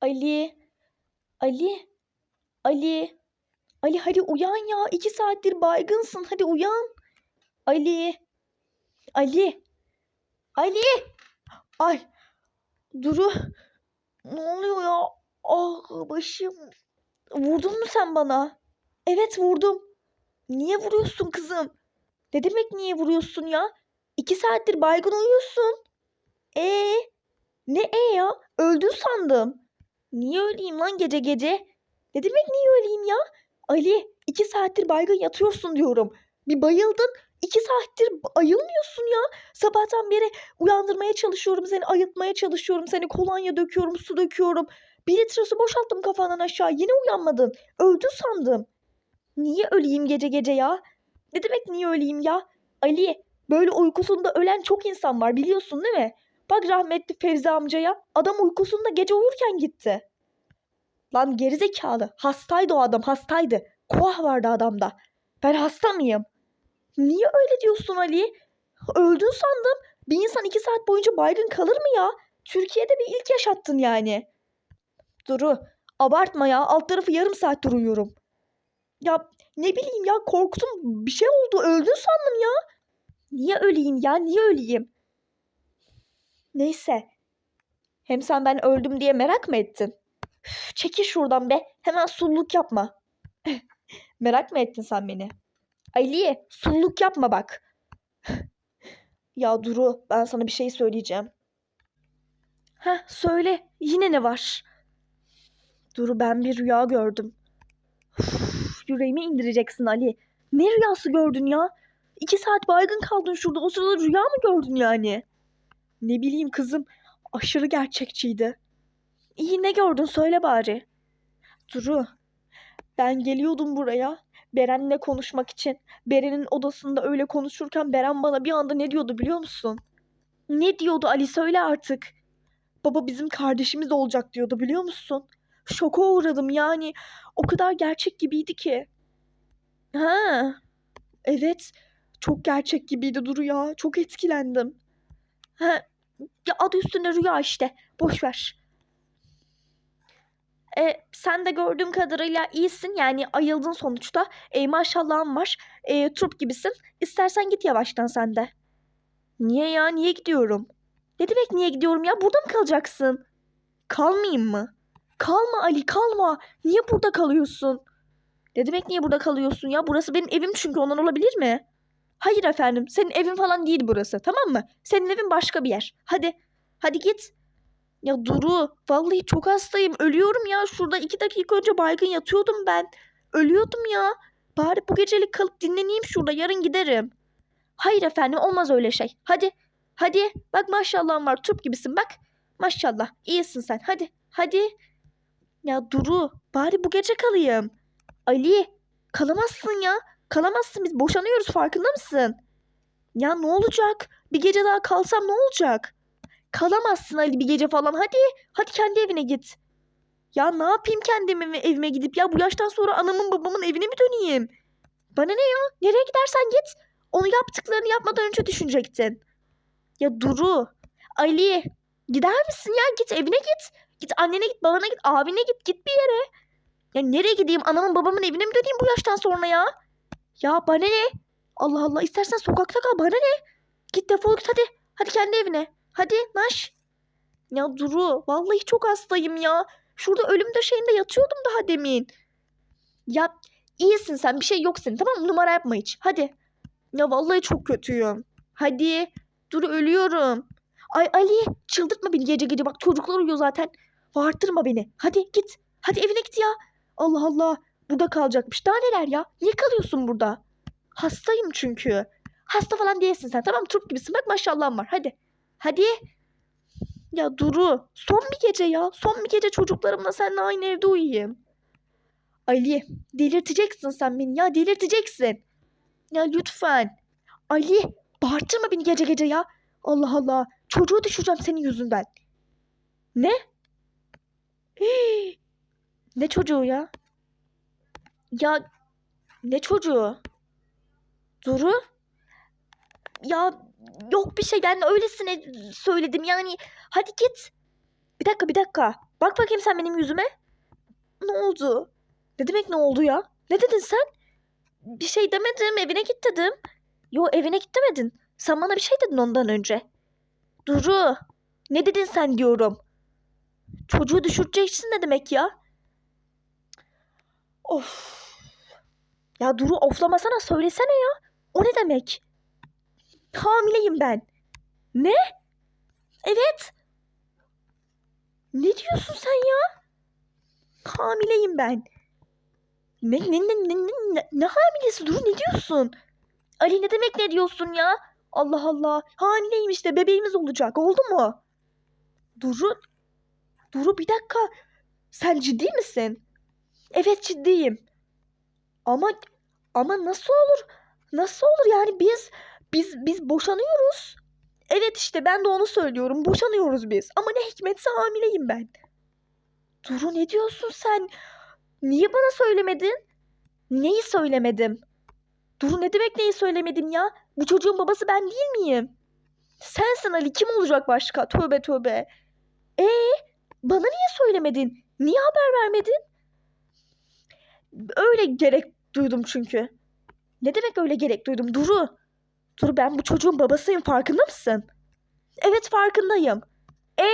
Ali. Ali. Ali. Ali hadi uyan ya. İki saattir baygınsın. Hadi uyan. Ali. Ali. Ali. Ay. Duru. Ne oluyor ya? Ah başım. Vurdun mu sen bana? Evet vurdum. Niye vuruyorsun kızım? Ne demek niye vuruyorsun ya? İki saattir baygın uyuyorsun. Ee, ne e ya? Öldün sandım. Niye öleyim lan gece gece? Ne demek niye öleyim ya? Ali, iki saattir baygın yatıyorsun diyorum. Bir bayıldın, iki saattir ayılmıyorsun ya. Sabahtan beri uyandırmaya çalışıyorum seni, ayıltmaya çalışıyorum seni. Kolonya döküyorum, su döküyorum. Bir litre boşalttım kafandan aşağı. Yine uyanmadın. Öldün sandım. Niye öleyim gece gece ya? Ne demek niye öleyim ya? Ali, böyle uykusunda ölen çok insan var biliyorsun değil mi? Bak rahmetli Fevzi amcaya adam uykusunda gece uyurken gitti. Lan gerizekalı. Hastaydı o adam hastaydı. Koah vardı adamda. Ben hasta mıyım? Niye öyle diyorsun Ali? Öldün sandım. Bir insan iki saat boyunca baygın kalır mı ya? Türkiye'de bir ilk yaşattın yani. Duru abartma ya. Alt tarafı yarım saattir uyuyorum. Ya ne bileyim ya korktum. Bir şey oldu. Öldün sandım ya. Niye öleyim ya? Niye öleyim? Neyse. Hem sen ben öldüm diye merak mı ettin? Üf, çekil şuradan be. Hemen sulluk yapma. merak mı ettin sen beni? Ali, sulluk yapma bak. ya Duru, ben sana bir şey söyleyeceğim. Ha, söyle. Yine ne var? Duru, ben bir rüya gördüm. Uf, yüreğimi indireceksin Ali. Ne rüyası gördün ya? İki saat baygın kaldın şurada. O sırada rüya mı gördün yani? Ne bileyim kızım. Aşırı gerçekçiydi. İyi ne gördün söyle bari. Duru. Ben geliyordum buraya. Beren'le konuşmak için. Beren'in odasında öyle konuşurken Beren bana bir anda ne diyordu biliyor musun? Ne diyordu Ali söyle artık. Baba bizim kardeşimiz olacak diyordu biliyor musun? Şoka uğradım yani. O kadar gerçek gibiydi ki. Ha. Evet. Çok gerçek gibiydi Duru ya. Çok etkilendim. Ha. Ya adı üstünde rüya işte. Boş ver. E, sen de gördüğüm kadarıyla iyisin. Yani ayıldın sonuçta. E, maşallahın var. E, turp gibisin. İstersen git yavaştan sen de. Niye ya? Niye gidiyorum? Ne demek niye gidiyorum ya? Burada mı kalacaksın? Kalmayayım mı? Kalma Ali kalma. Niye burada kalıyorsun? Ne demek niye burada kalıyorsun ya? Burası benim evim çünkü ondan olabilir mi? Hayır efendim. Senin evin falan değil burası. Tamam mı? Senin evin başka bir yer. Hadi. Hadi git. Ya Duru. Vallahi çok hastayım. Ölüyorum ya. Şurada iki dakika önce baygın yatıyordum ben. Ölüyordum ya. Bari bu gecelik kalıp dinleneyim şurada. Yarın giderim. Hayır efendim. Olmaz öyle şey. Hadi. Hadi. Bak maşallahın var. Turp gibisin bak. Maşallah. İyisin sen. Hadi. Hadi. Ya Duru. Bari bu gece kalayım. Ali. Kalamazsın ya. Kalamazsın biz boşanıyoruz farkında mısın? Ya ne olacak? Bir gece daha kalsam ne olacak? Kalamazsın Ali bir gece falan hadi. Hadi kendi evine git. Ya ne yapayım kendi evime, evime gidip ya bu yaştan sonra anamın babamın evine mi döneyim? Bana ne ya? Nereye gidersen git. Onu yaptıklarını yapmadan önce düşünecektin. Ya Duru. Ali. Gider misin ya? Git evine git. Git annene git, babana git, abine git. Git bir yere. Ya nereye gideyim? Anamın babamın evine mi döneyim bu yaştan sonra ya? Ya bana ne? Allah Allah istersen sokakta kal bana ne? Git defol git hadi. Hadi kendi evine. Hadi naş. Ya Duru vallahi çok hastayım ya. Şurada ölüm döşeğinde yatıyordum daha demin. Ya iyisin sen bir şey yok senin tamam mı? Numara yapma hiç. Hadi. Ya vallahi çok kötüyüm. Hadi. Dur ölüyorum. Ay Ali çıldırtma beni gece gece bak çocuklar uyuyor zaten. Bağırtırma beni. Hadi git. Hadi evine git ya. Allah Allah. Burada kalacakmış. Daha neler ya? Niye kalıyorsun burada? Hastayım çünkü. Hasta falan değilsin sen. Tamam turp gibisin. Bak maşallahın var. Hadi. Hadi. Ya Duru. Son bir gece ya. Son bir gece çocuklarımla seninle aynı evde uyuyayım. Ali. Delirteceksin sen beni ya. Delirteceksin. Ya lütfen. Ali. Bağırtırma beni gece gece ya. Allah Allah. Çocuğu düşüreceğim senin yüzünden. Ne? Ne çocuğu ya? Ya ne çocuğu? Duru? Ya yok bir şey yani öylesine söyledim yani hadi git. Bir dakika bir dakika. Bak bakayım sen benim yüzüme. Ne oldu? Ne demek ne oldu ya? Ne dedin sen? Bir şey demedim. Evine git dedim. Yo evine git demedin. Sen bana bir şey dedin ondan önce. Duru. Ne dedin sen diyorum. Çocuğu düşüreceksin ne demek ya? Of. Ya Duru oflamasana söylesene ya. O ne demek? Hamileyim ben. Ne? Evet. Ne diyorsun sen ya? Hamileyim ben. Ne ne ne ne ne, ne, ne hamilesi Duru ne diyorsun? Ali ne demek ne diyorsun ya? Allah Allah. Hamileyim işte bebeğimiz olacak. Oldu mu? Duru. Duru bir dakika. Sen ciddi misin? Evet ciddiyim. Ama ama nasıl olur? Nasıl olur yani biz biz biz boşanıyoruz. Evet işte ben de onu söylüyorum. Boşanıyoruz biz. Ama ne hikmetse hamileyim ben. Duru ne diyorsun sen? Niye bana söylemedin? Neyi söylemedim? Duru ne demek neyi söylemedim ya? Bu çocuğun babası ben değil miyim? Sensin Ali kim olacak başka? Tövbe tövbe. Ee, bana niye söylemedin? Niye haber vermedin? Öyle gerek duydum çünkü. Ne demek öyle gerek duydum? Duru. Duru ben bu çocuğun babasıyım farkında mısın? Evet farkındayım. Ee,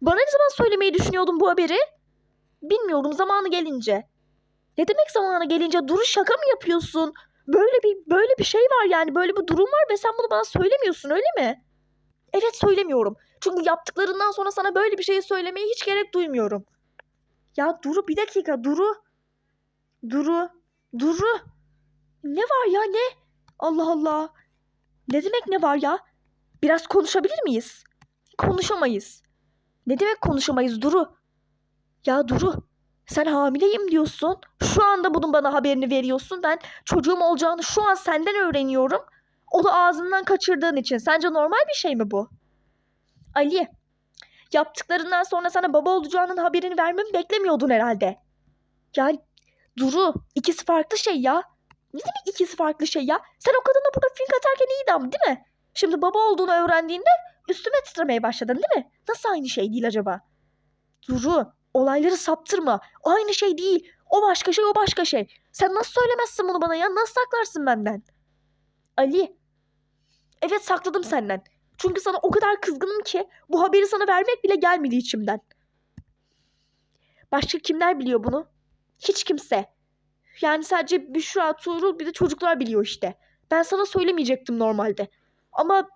bana ne zaman söylemeyi düşünüyordun bu haberi? Bilmiyorum zamanı gelince. Ne demek zamanı gelince? Duru şaka mı yapıyorsun? Böyle bir böyle bir şey var yani böyle bir durum var ve sen bunu bana söylemiyorsun öyle mi? Evet söylemiyorum. Çünkü yaptıklarından sonra sana böyle bir şeyi söylemeye hiç gerek duymuyorum. Ya Duru bir dakika Duru. Duru. Duru. Ne var ya ne? Allah Allah. Ne demek ne var ya? Biraz konuşabilir miyiz? Konuşamayız. Ne demek konuşamayız Duru? Ya Duru, sen hamileyim diyorsun. Şu anda bunun bana haberini veriyorsun. Ben çocuğum olacağını şu an senden öğreniyorum. O da ağzından kaçırdığın için. Sence normal bir şey mi bu? Ali, yaptıklarından sonra sana baba olacağının haberini vermemi beklemiyordun herhalde. Yani Duru, ikisi farklı şey ya. Ne demek ikisi farklı şey ya? Sen o kadına burada fink atarken iyiydi ama değil mi? Şimdi baba olduğunu öğrendiğinde üstüme titremeye başladın değil mi? Nasıl aynı şey değil acaba? Duru, olayları saptırma. Aynı şey değil. O başka şey, o başka şey. Sen nasıl söylemezsin bunu bana ya? Nasıl saklarsın benden? Ali. Evet sakladım senden. Çünkü sana o kadar kızgınım ki bu haberi sana vermek bile gelmedi içimden. Başka kimler biliyor bunu? Hiç kimse. Yani sadece Büşra, Tuğrul bir de çocuklar biliyor işte. Ben sana söylemeyecektim normalde. Ama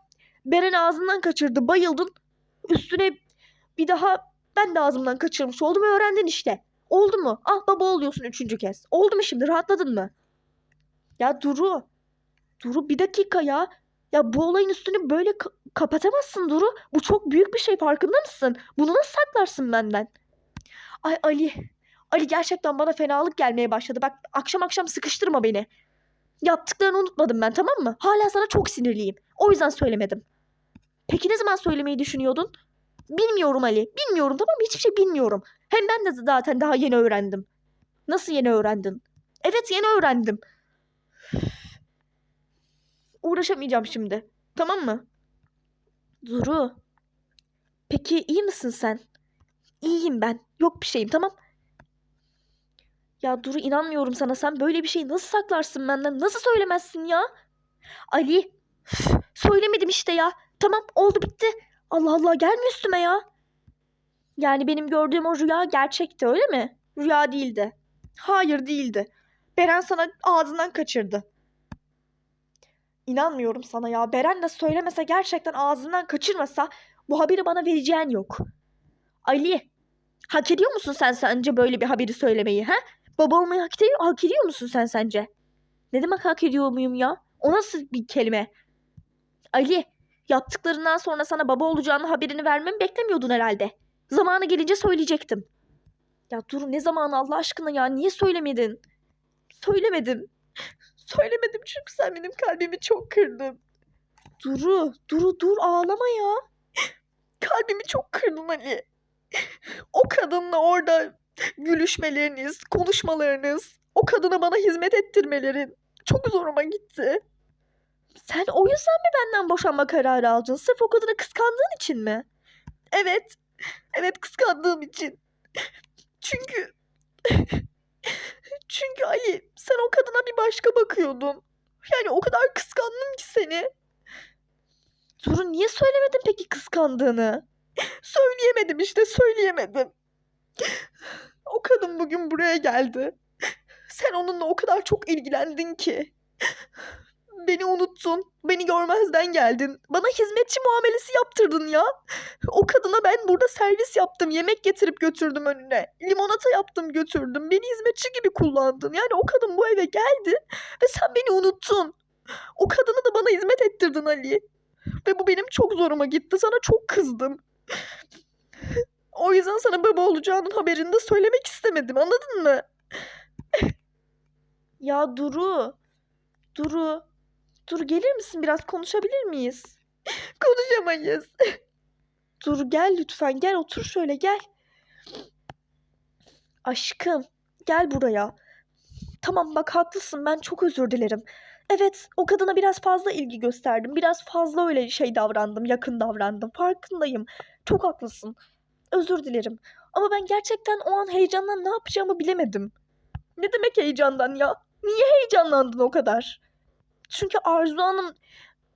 Beren ağzından kaçırdı, bayıldın. Üstüne bir daha ben de ağzımdan kaçırmış oldum öğrendin işte. Oldu mu? Ah baba oluyorsun üçüncü kez. Oldu mu şimdi? Rahatladın mı? Ya Duru. Duru bir dakika ya. Ya bu olayın üstünü böyle ka- kapatamazsın Duru. Bu çok büyük bir şey farkında mısın? Bunu nasıl saklarsın benden? Ay Ali. Ali gerçekten bana fenalık gelmeye başladı. Bak akşam akşam sıkıştırma beni. Yaptıklarını unutmadım ben tamam mı? Hala sana çok sinirliyim. O yüzden söylemedim. Peki ne zaman söylemeyi düşünüyordun? Bilmiyorum Ali. Bilmiyorum tamam mı? Hiçbir şey bilmiyorum. Hem ben de zaten daha yeni öğrendim. Nasıl yeni öğrendin? Evet yeni öğrendim. Uğraşamayacağım şimdi. Tamam mı? Duru. Peki iyi misin sen? İyiyim ben. Yok bir şeyim tamam. Ya Duru inanmıyorum sana. Sen böyle bir şeyi nasıl saklarsın benden? Nasıl söylemezsin ya? Ali. üf, Söylemedim işte ya. Tamam oldu bitti. Allah Allah gelme üstüme ya. Yani benim gördüğüm o rüya gerçekti öyle mi? Rüya değildi. Hayır değildi. Beren sana ağzından kaçırdı. İnanmıyorum sana ya. Beren de söylemese gerçekten ağzından kaçırmasa bu haberi bana vereceğin yok. Ali, hak ediyor musun sen sence böyle bir haberi söylemeyi ha? Baba olmayı hak ediyor, hak ediyor musun sen sence? Ne demek hak ediyor muyum ya? O nasıl bir kelime? Ali, yaptıklarından sonra sana baba olacağını haberini vermemi beklemiyordun herhalde. Zamanı gelince söyleyecektim. Ya dur ne zamanı Allah aşkına ya niye söylemedin? Söylemedim. Söylemedim çünkü sen benim kalbimi çok kırdın. Duru, Duru dur ağlama ya. Kalbimi çok kırdın Ali. O kadınla orada gülüşmeleriniz, konuşmalarınız, o kadına bana hizmet ettirmelerin çok zoruma gitti. Sen o yüzden mi benden boşanma kararı aldın? Sırf o kadını kıskandığın için mi? Evet. Evet kıskandığım için. Çünkü çünkü Ali sen o kadına bir başka bakıyordun. Yani o kadar kıskandım ki seni. Duru niye söylemedin peki kıskandığını? Söyleyemedim işte söyleyemedim. O kadın bugün buraya geldi. Sen onunla o kadar çok ilgilendin ki. Beni unuttun. Beni görmezden geldin. Bana hizmetçi muamelesi yaptırdın ya. O kadına ben burada servis yaptım. Yemek getirip götürdüm önüne. Limonata yaptım götürdüm. Beni hizmetçi gibi kullandın. Yani o kadın bu eve geldi ve sen beni unuttun. O kadını da bana hizmet ettirdin Ali. Ve bu benim çok zoruma gitti. Sana çok kızdım. O yüzden sana baba olacağının haberini de söylemek istemedim. Anladın mı? Ya Duru. Duru. Duru gelir misin biraz konuşabilir miyiz? Konuşamayız. Duru gel lütfen gel otur şöyle gel. Aşkım gel buraya. Tamam bak haklısın ben çok özür dilerim. Evet o kadına biraz fazla ilgi gösterdim. Biraz fazla öyle şey davrandım, yakın davrandım. Farkındayım. Çok haklısın. Özür dilerim. Ama ben gerçekten o an heyecandan ne yapacağımı bilemedim. Ne demek heyecandan ya? Niye heyecanlandın o kadar? Çünkü Arzu Hanım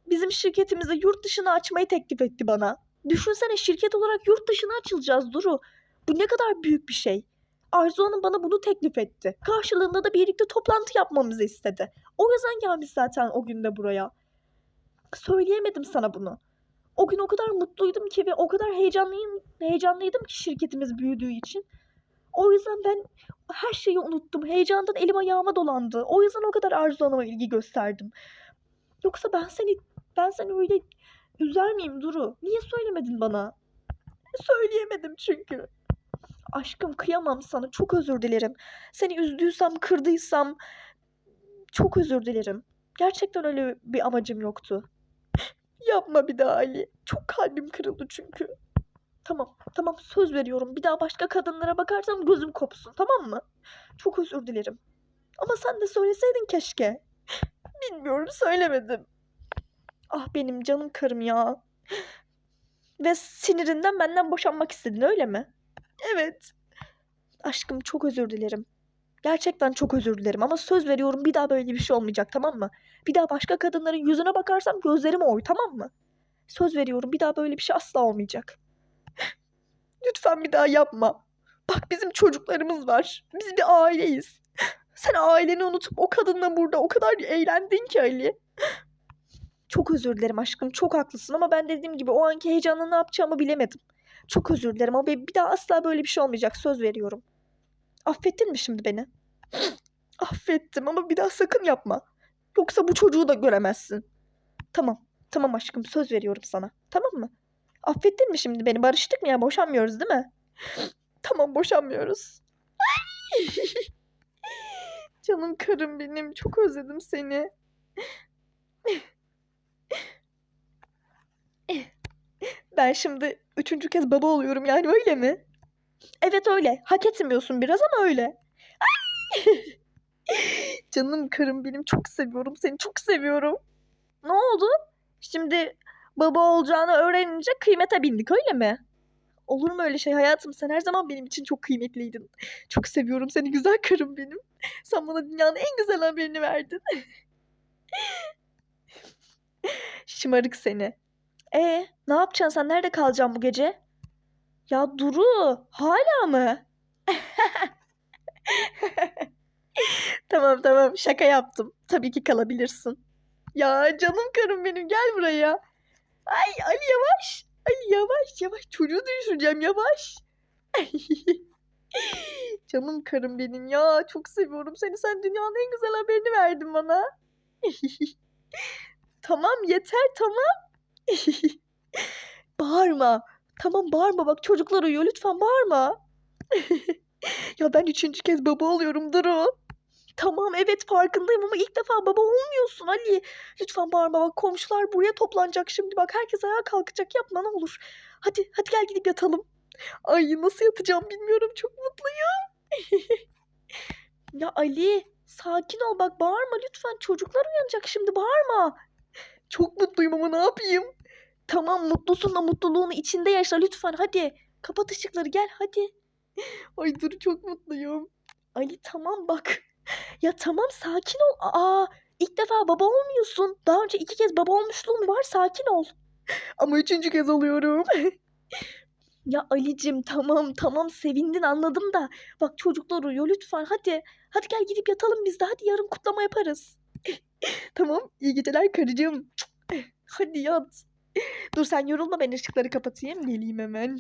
bizim şirketimizi yurt dışına açmayı teklif etti bana. Düşünsene şirket olarak yurt dışına açılacağız Duru. Bu ne kadar büyük bir şey. Arzu Hanım bana bunu teklif etti. Karşılığında da birlikte toplantı yapmamızı istedi. O yüzden gelmiş zaten o gün de buraya. Söyleyemedim sana bunu. O gün o kadar mutluydum ki ve o kadar heyecanlıyım, heyecanlıydım ki şirketimiz büyüdüğü için. O yüzden ben her şeyi unuttum. Heyecandan elim ayağıma dolandı. O yüzden o kadar Arzu Hanım'a ilgi gösterdim. Yoksa ben seni ben seni öyle üzer miyim Duru? Niye söylemedin bana? Söyleyemedim çünkü. Aşkım kıyamam sana. Çok özür dilerim. Seni üzdüysem, kırdıysam çok özür dilerim. Gerçekten öyle bir amacım yoktu. Yapma bir daha Ali. Çok kalbim kırıldı çünkü. Tamam, tamam söz veriyorum. Bir daha başka kadınlara bakarsam gözüm kopsun, tamam mı? Çok özür dilerim. Ama sen de söyleseydin keşke. Bilmiyorum, söylemedim. Ah benim canım karım ya. Ve sinirinden benden boşanmak istedin öyle mi? Evet. Aşkım çok özür dilerim. Gerçekten çok özür dilerim ama söz veriyorum bir daha böyle bir şey olmayacak tamam mı? Bir daha başka kadınların yüzüne bakarsam gözlerim oy tamam mı? Söz veriyorum bir daha böyle bir şey asla olmayacak. Lütfen bir daha yapma. Bak bizim çocuklarımız var. Biz bir aileyiz. Sen aileni unutup o kadınla burada o kadar eğlendin ki Ali. Çok özür dilerim aşkım. Çok haklısın ama ben dediğim gibi o anki heyecanla ne yapacağımı bilemedim. Çok özür dilerim ama bir daha asla böyle bir şey olmayacak. Söz veriyorum. Affettin mi şimdi beni? Affettim ama bir daha sakın yapma. Yoksa bu çocuğu da göremezsin. Tamam. Tamam aşkım söz veriyorum sana. Tamam mı? Affettin mi şimdi beni? Barıştık mı ya? Boşanmıyoruz değil mi? Tamam boşanmıyoruz. Canım karım benim. Çok özledim seni. Ben şimdi üçüncü kez baba oluyorum yani öyle mi? Evet öyle. Hak etmiyorsun biraz ama öyle. Canım karım benim çok seviyorum seni çok seviyorum. Ne oldu? Şimdi baba olacağını öğrenince kıymete bindik öyle mi? Olur mu öyle şey hayatım? Sen her zaman benim için çok kıymetliydin. Çok seviyorum seni güzel karım benim. Sen bana dünyanın en güzel haberini verdin. Şımarık seni. E, ne yapacaksın sen? Nerede kalacaksın bu gece? Ya Duru, hala mı? tamam tamam şaka yaptım. Tabii ki kalabilirsin. Ya canım karım benim gel buraya. Ay Ali yavaş. Ali yavaş yavaş çocuğu düşüreceğim yavaş. canım karım benim ya çok seviyorum seni. Sen dünyanın en güzel haberini verdin bana. tamam yeter tamam. bağırma. Tamam bağırma bak çocuklar uyuyor lütfen bağırma. ya ben üçüncü kez baba oluyorum Duru. Tamam evet farkındayım ama ilk defa baba olmuyorsun Ali. Lütfen bağırma bak komşular buraya toplanacak şimdi bak herkes ayağa kalkacak yapma ne olur. Hadi hadi gel gidip yatalım. Ay nasıl yatacağım bilmiyorum çok mutluyum. ya Ali sakin ol bak bağırma lütfen çocuklar uyanacak şimdi bağırma. Çok mutluyum ama ne yapayım? Tamam mutlusun da mutluluğunu içinde yaşa lütfen hadi. Kapat ışıkları gel hadi. Ay dur çok mutluyum. Ali tamam bak. Ya tamam sakin ol. Aa ilk defa baba olmuyorsun. Daha önce iki kez baba olmuşluğun var sakin ol. Ama üçüncü kez oluyorum. ya Alicim tamam tamam sevindin anladım da. Bak çocuklar uyuyor lütfen hadi. Hadi gel gidip yatalım biz de hadi yarın kutlama yaparız. tamam iyi geceler karıcığım. Hadi yat. Dur sen yorulma ben ışıkları kapatayım geleyim hemen.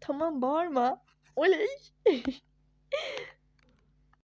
Tamam bağırma. Oley.